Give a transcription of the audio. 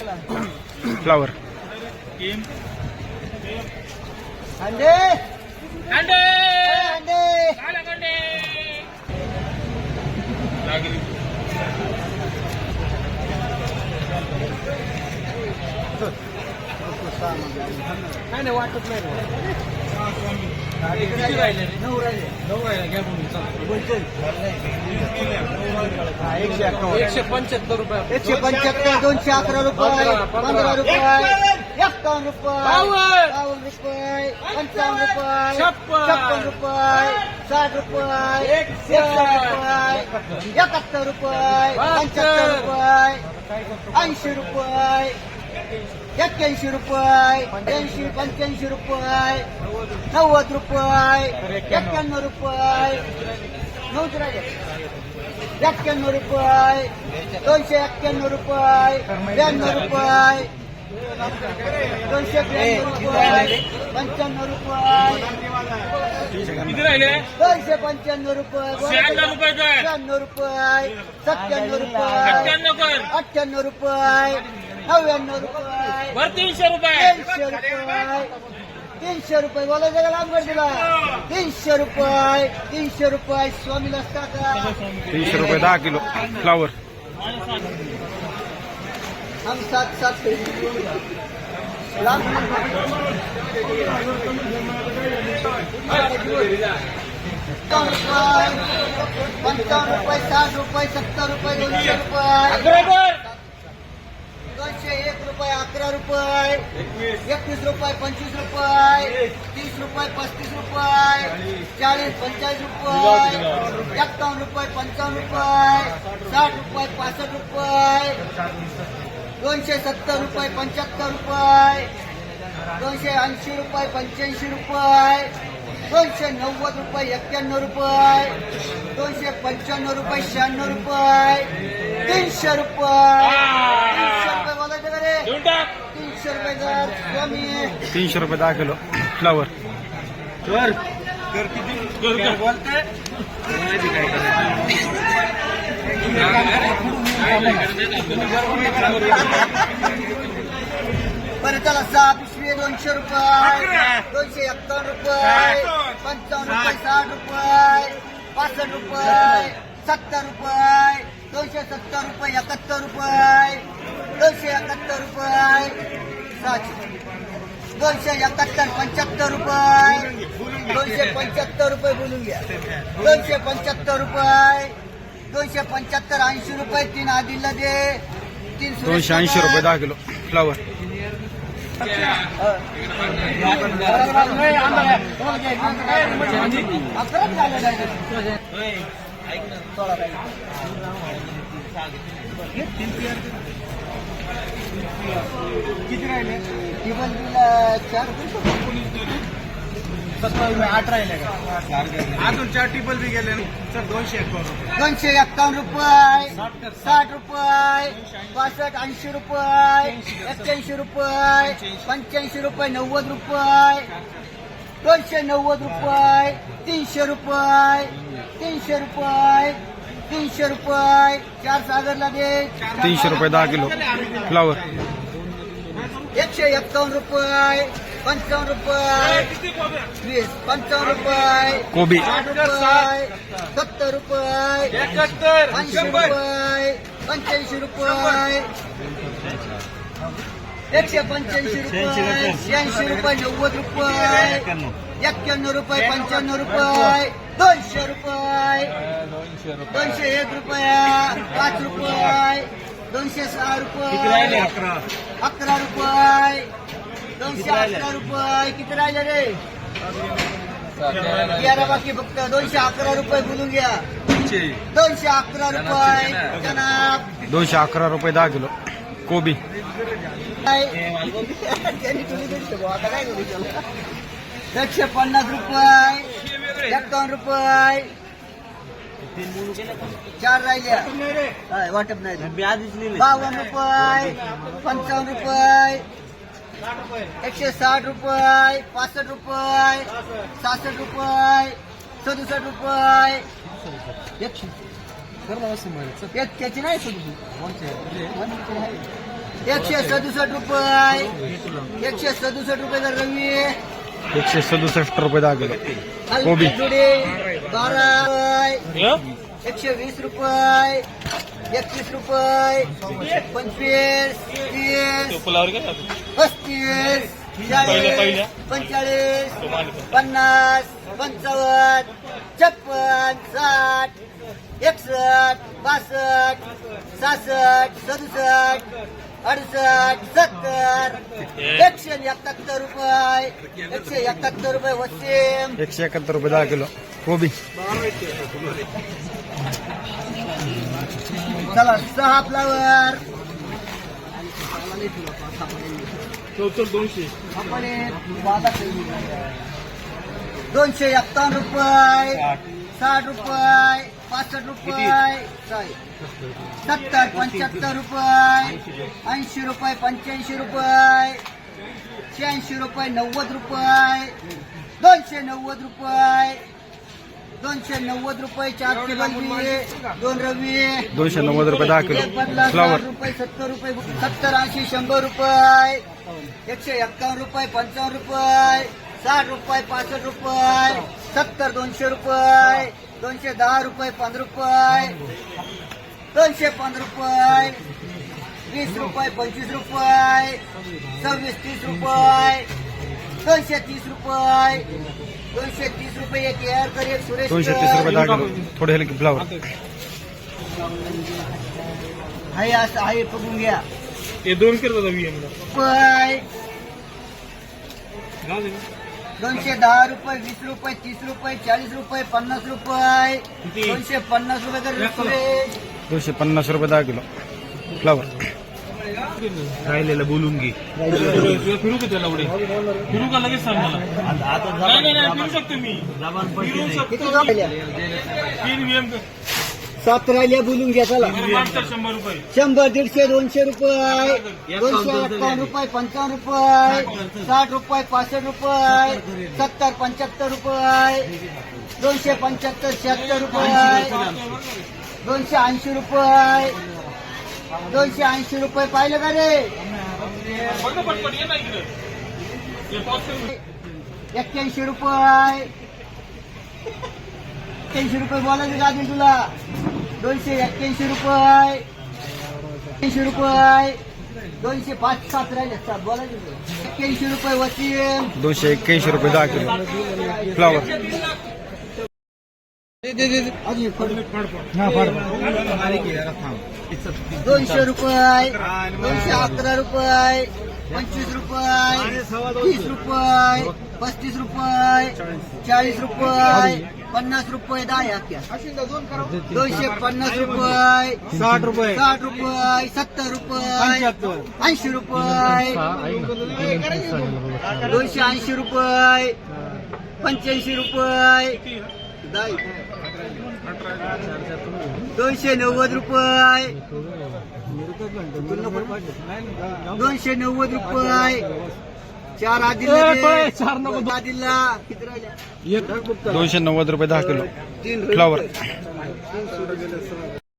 Flower नाही वाटत नाही. किती राहिले रे? नऊ राहिले नऊ राहिले घ्या म्हणून चला. एकशे एकशे पंच्याहत्तर रुपये एकशे पंच्याहत्तर दोनशे अकरा रुपये पंधरा, रुपये एकावन्न रुपये बावन्न. रुपये पंचावन्न रुपये छप्पन. रुपये साठ रुपये. एकसष्ट रुपये एकाहत्तर रुपये. पंच्याहत्तर रुपये ऐंशी रुपये एक्क्याऐंशी रुपये ऐंशी पंच्याऐंशी रुपये नव्वद रुपये एक्क्याण्णव रुपये नऊच राहिले एक्क्याण्णव रुपये दोनशे एक्क्याण्णव रुपये ब्याण्णव रुपये दोनशे रुपये पंच्याण्णव रुपये दोनशे पंच्याण्णव रुपये शहाण्णव रुपये सत्त्याण्णव रुपये अठ्ठ्याण्णव रुपये नव्याण्णव रुपये. बर तीनशे रुपये. तीनशे रुपये. तीनशे रुपये बोलायचं का लांब दिला तीनशे रुपये तीनशे रुपये स्वामीला टाका तीनशे रुपये दहा किलो. फ्लावर हम सात सात लांब पंचावन्न रुपये साठ रुपये सत्तर रुपये दोनशे रुपये. अकरा रुपये एकवीस. रुपये पंचवीस रुपये तीस रुपये पस्तीस रुपये चाळीस. पंचाळीस रुपये एक्कावन्न रुपये पंचावन्न रुपये साठ रुपये पासष्ट रुपये दोनशे सत्तर रुपये पंच्याहत्तर रुपये दोनशे ऐंशी रुपये पंच्याऐंशी रुपये दोनशे नव्वद रुपये एक्क्याण्णव रुपये दोनशे पंच्याण्णव रुपये शहाण्णव रुपये तीनशे रुपये. तीनशे रुपये बोलायचं का रे देऊन टाक तीनशे रुपये दहा किलो. फ्लावर कर बरं सहा पिशवी दोनशे रुपये. दोनशे एक्कावन्न रुपये. पंचावन्न रुपये साठ रुपये. पासष्ट रुपये. सत्तर रुपये. दोनशे सत्तर रुपये एकाहत्तर रुपये. दोनशे एकाहत्तर रुपये सहाशे दोनशे एकाहत्तर पंच्याहत्तर रुपये दोनशे पंच्याहत्तर रुपये बोलून घ्या दोनशे पंच्याहत्तर रुपये दोनशे पंच्याहत्तर ऐंशी रुपये तीन आदिलला दे तीन दोनशे ऐंशी रुपये दहा किलो फ्लावर आहे. किती राहिले? चार आठ राहिले अजून चार बी गेले सर दोनशे एकावन्न दोनशे एक्कावन्न रुपये साठ रुपये पासष्ट ऐंशी रुपये एक्क्याऐंशी रुपये पंच्याऐंशी रुपये नव्वद रुपये दोनशे नव्वद रुपये तीनशे रुपये तीनशे रुपये तीनशे रुपये चार सागरला दे. तीनशे रुपये दहा किलो. फ्लावर एकशे एक्कावन्न रुपये पंचावन्न रुपये वीस पंचावन्न रुपये कोबी। साठ रुपये सत्तर रुपये ऐंशी रुपये पंच्याऐंशी रुपये एकशे पंच्याऐंशी रुपये शहाऐंशी रुपये नव्वद रुपये एक्क्याण्णव रुपये पंच्याण्णव रुपये दोनशे रुपये दोनशे एक रुपया पाच रुपये दोनशे सहा रुपये. अकरा. अकरा रुपये. दोनशे अकरा रुपये. किती राहिले रे? तेरा बाकी फक्त दोनशे अकरा रुपये बोलून घ्या. दोनशे. अकरा रुपये. जनाब. दोनशे अकरा रुपये दहा किलो. कोबी. काय? त्यांनी तुम्ही दिसतो आता काय करू त्याला? एकशे पन्नास रुपये. एकावन्न रुपये. चार राहिल्या वाटप नाही बावन्न रुपये पंचावन्न रुपये एकशे साठ रुपये पासष्ट रुपये सहासष्ट रुपये सदुसष्ट रुपये। एकशे नाही सदुसष्ट एकशे सदुसष्ट रुपये एकशे सदुसष्ट रुपये रवी एकशे सदुसष्ट रुपये दहा किलो कोबी. बारा एकशे वीस रुपये एकतीस रुपये पंचवीस तीस पस्तीस चाळीस पंचेचाळीस पन्नास पंचावन्न छप्पन साठ एकसष्ट बासष्ट सहासष्ट सदुसष्ट अडुसष्ट सत्तर. एकशे एकाहत्तर रुपये एकशे एकाहत्तर रुपये वसीम एकशे एकाहत्तर रुपये दहा किलो. कोबी. चला सहा फ्लावर आपण एक वादा केली. दोनशे एक्कावन्न रुपये साठ. रुपये पासष्ट रुपये सत्तर पंच्याहत्तर रुपये ऐंशी रुपये पंच्याऐंशी रुपये शहाऐंशी रुपये नव्वद रुपये दोनशे नव्वद रुपये दोनशे नव्वद रुपये चार किलो दोन रवी दोनशे नव्वद रुपये दहा किलो. फ्लावर रुपये सत्तर रुपये सत्तर ऐंशी शंभर रुपये. एकशे एक्कावन्न रुपये पंचावन्न रुपये. साठ रुपये पासष्ट रुपये. सत्तर दोनशे रुपये. दोनशे दहा रुपये पंधरा रुपये. दोनशे पंधरा रुपये. वीस रुपये पंचवीस रुपये. सव्वीस तीस रुपये. दोनशे तीस रुपये. दोनशे तीस रुपये एक एअर कर एक सुरेश दोनशे तीस रुपये दहा किलो थोडे हलके फ्लावर आहे असं आहे बघून घ्या. हे दोन करतात अभी रुपये. दोनशे दहा रुपये वीस रुपये तीस रुपये चाळीस रुपये पन्नास रुपये? दोनशे पन्नास रुपये तर सुरेश. दोनशे पन्नास रुपये दहा किलो. फ्लावर राहिलेलं बोलून घे. फिरू का त्याला फिरू का लगेच सांग मला? नाही नाही नाही, फिरू शकतो मी. फिरू किती शकतो राहिल्या? तीन VM सात राहिल्या बोलून घ्या चला मागचं शंभर रुपये. शंभर दीडशे दोनशे रुपये. दोनशे एक्कावन्न रुपये पंचावन्न रुपये. साठ रुपये पासष्ट रुपये. सत्तर पंच्याहत्तर रुपये. दोनशे पंच्याहत्तर शहात्तर रुपये दोनशे ऐंशी रुपये. दोनशे ऐंशी रुपये पाहिलं का रे? एक्क्याऐंशी रुपये. एक्क्याऐंशी रुपये बोलायचं का आधी तुला? दोनशे एक्क्याऐंशी रुपये. एक्क्याऐंशी रुपये. दोनशे पाच सात राहिले सात बोलायचे एक्क्याऐंशी रुपये वसीम. दोनशे एक्क्याऐंशी रुपये दहा किलो. फ्लावर दोनशे रुपये। दोनशे अकरा रुपये। पंचवीस रुपये। तीस रुपये। पस्तीस रुपये। चाळीस रुपये। पन्नास रुपये। दहा दोनशे पन्नास रुपये। साठ रुपये। साठ रुपये। सत्तर रुपये। ऐंशी रुपये। दोनशे ऐंशी रुपये। पंच्याऐंशी रुपये। दाई. दोनशे नव्वद रुपये. दोनशे नव्वद रुपये. चार आदिल चार आदिलला. किती राहिल्या दोनशे नव्वद रुपये दहा किलो. तीन फ्लावर